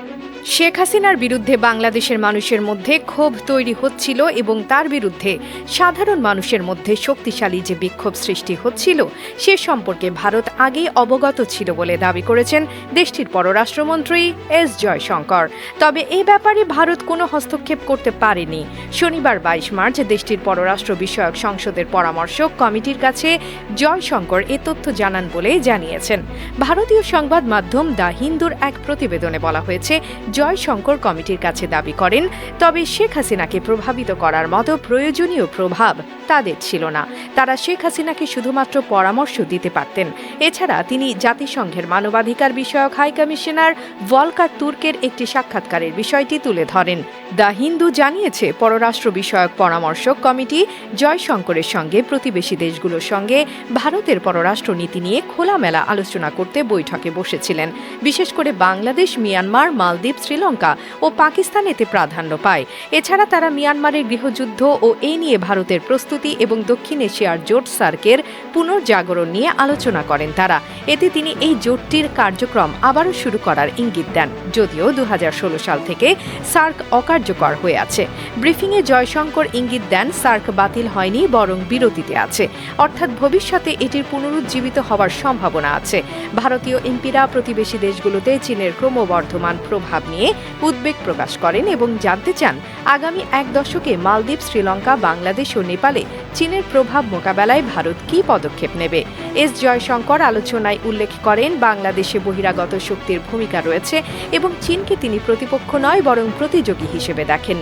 Thank you. Sheikh হাসিনার বিরুদ্ধে বাংলাদেশের মানুষের মধ্যে ক্ষোভ তৈরি হচ্ছিল এবং তার বিরুদ্ধে সাধারণ মানুষের মধ্যে শক্তিশালী যে বিক্ষোভ সৃষ্টি হচ্ছিল, সে সম্পর্কে ভারত আগেই অবগত ছিল বলে দাবি করেছেন দেশটির পররাষ্ট্রমন্ত্রী এস জয়শঙ্কর। তবে এ ব্যাপারে ভারত কোনো হস্তক্ষেপ করতে পারেনি। শনিবার বাইশ মার্চ দেশটির পররাষ্ট্র বিষয়ক সংসদের পরামর্শক কমিটির কাছে জয়শঙ্কর এ তথ্য জানান বলে জানিয়েছেন। ভারতীয় সংবাদ মাধ্যম দ্য হিন্দুর এক প্রতিবেদনে বলা হয়েছে জয়শঙ্কর কমিটির কাছে দাবি করেন, তবে শেখ হাসিনাকে প্রভাবিত করার মতো প্রয়োজনীয় প্রভাব তাদের ছিল না। তারা শেখ হাসিনাকে শুধুমাত্র পরামর্শ দিতে পারতেন। এছাড়া তিনি জাতিসংঘের মানবাধিকার বিষয়ক হাই কমিশনার ভলকার তুর্কের একটি সাক্ষাৎকারের বিষয়টি তুলে ধরেন। দ্য হিন্দু জানিয়েছে, পররাষ্ট্র বিষয়ক পরামর্শক কমিটি জয়শঙ্করের সঙ্গে প্রতিবেশী দেশগুলোর সঙ্গে ভারতের পররাষ্ট্র নীতি নিয়ে খোলামেলা আলোচনা করতে বৈঠকে বসেছিলেন। বিশেষ করে বাংলাদেশ, মিয়ানমার, মালদ্বীপ শ্রীলঙ্কা ও পাকিস্তান এতে প্রাধান্য পায়। এছাড়া তারা মিয়ানমারের গৃহযুদ্ধ ও এ নিয়ে ভারতের প্রস্তুতি এবং দক্ষিণ এশিয়ার জোট সার্কের পুনর্জাগরণ নিয়ে আলোচনা করেন তারা। এতে তিনি এই জোটটির কার্যক্রম আবারও শুরু করার ইঙ্গিত দেন। যদিও দু হাজার ষোলো সাল থেকে সার্ক অকার্যকর হয়ে আছে। ব্রিফিংয়ে জয়শঙ্কর ইঙ্গিত দেন, সার্ক বাতিল হয়নি, বরং বিরতিতে আছে। অর্থাৎ ভবিষ্যতে এটির পুনরুজ্জীবিত হওয়ার সম্ভাবনা আছে। ভারতীয় এমপিরা প্রতিবেশী দেশগুলোতে চীনের ক্রমবর্ধমান প্রভাব নিয়ে উদ্বেগ প্রকাশ করেন এবং জানতে চান আগামী এক দশকে মালদ্বীপ, শ্রীলঙ্কা, বাংলাদেশ ও নেপালে চীনের প্রভাব মোকাবেলায় ভারত কী পদক্ষেপ নেবে? এস জয়শঙ্কর আলোচনায় উল্লেখ করেন, বাংলাদেশে বহিরাগত শক্তির ভূমিকা রয়েছে এবং চীনকে তিনি প্রতিপক্ষ নয়, বরং প্রতিযোগী হিসেবে দেখেন।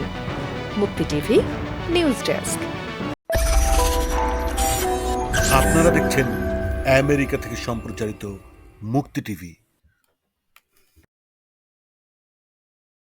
মুক্তি টিভি, নিউজ ডেস্ক। আপনারা দেখছেন আমেরিকা থেকে সম্প্রচারিত মুক্তি টিভি।